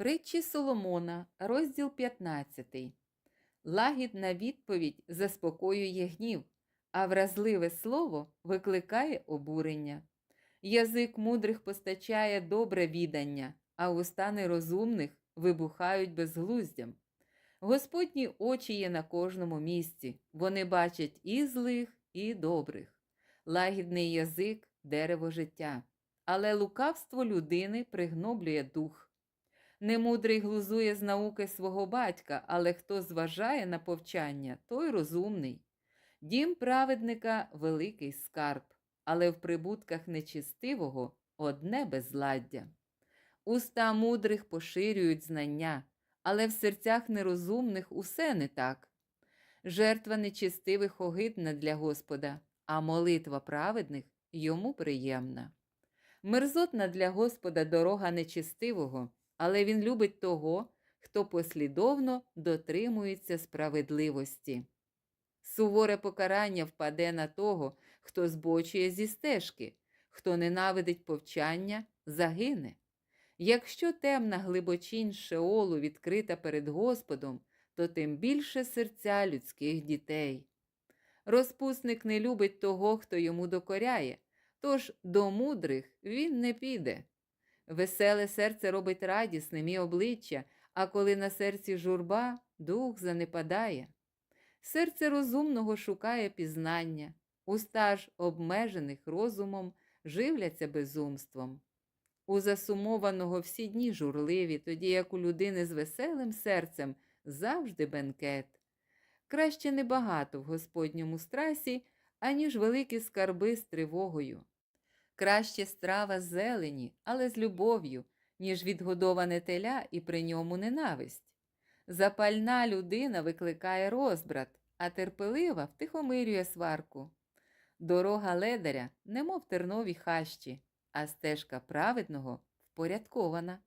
Притчі Соломона, розділ 15. Лагідна відповідь заспокоює гнів, а вразливе слово викликає обурення. Язик мудрих постачає добре відання, а уста нерозумних вибухають безглуздям. Господні очі є на кожному місці, вони бачать і злих, і добрих. Лагідний язик дерево життя, але лукавство людини пригноблює дух. Немудрий глузує з науки свого батька, але хто зважає на повчання, той розумний. Дім праведника великий скарб, але в прибутках нечистивого одне безладдя. Уста мудрих поширюють знання, але в серцях нерозумних усе не так. Жертва нечистивих огидна для Господа, а молитва праведних йому приємна. Мерзотна для Господа дорога нечистивого, але він любить того, хто послідовно дотримується справедливості. Суворе покарання впаде на того, хто збочує зі стежки, хто ненавидить повчання, загине. Якщо темна глибочінь Шеолу відкрита перед Господом, то тим більше серця людських дітей. Розпусник не любить того, хто йому докоряє, тож до мудрих він не піде. Веселе серце робить радісним і обличчя, а коли на серці журба, дух занепадає. Серце розумного шукає пізнання, уста ж обмежених розумом живляться безумством. У засумованого всі дні журливі, тоді як у людини з веселим серцем завжди бенкет. Краще небагато в Господньому страсі, аніж великі скарби з тривогою. Краще страва зелені, але з любов'ю, ніж відгодоване теля і при ньому ненависть. Запальна людина викликає розбрат, а терпелива втихомирює сварку. Дорога ледаря, немов тернові хащі, а стежка праведного впорядкована.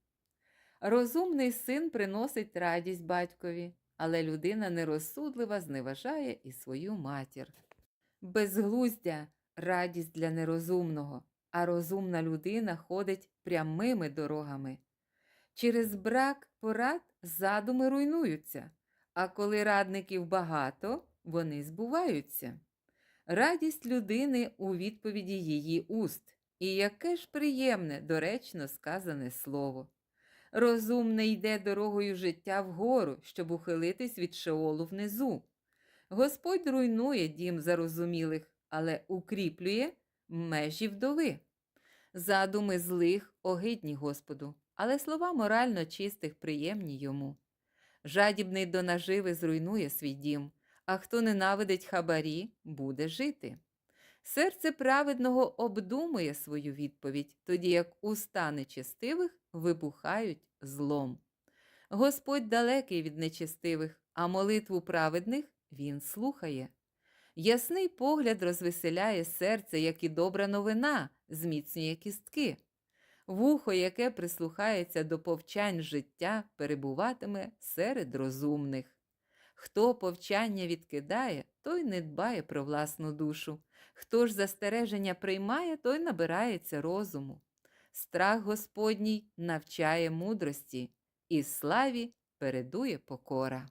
Розумний син приносить радість батькові, але людина нерозсудлива зневажає і свою матір. Безглуздя радість для нерозумного, а розумна людина ходить прямими дорогами. Через брак порад задуми руйнуються, а коли радників багато, вони збуваються. Радість людини у відповіді її уст, і яке ж приємне, доречно сказане слово. Розумний йде дорогою життя вгору, щоб ухилитись від шеолу внизу. Господь руйнує дім зарозумілих, але укріплює межі вдови. Задуми злих огидні Господу, але слова морально чистих приємні йому. Жадібний до наживи зруйнує свій дім, а хто ненавидить хабарі, буде жити. Серце праведного обдумує свою відповідь, тоді як уста нечестивих вибухають злом. Господь далекий від нечестивих, а молитву праведних він слухає. Ясний погляд розвеселяє серце, як і добра новина, зміцнює кістки. Вухо, яке прислухається до повчань життя, перебуватиме серед розумних. Хто повчання відкидає, той не дбає про власну душу. Хто ж застереження приймає, той набирається розуму. Страх Господній навчає мудрості, і славі передує покора.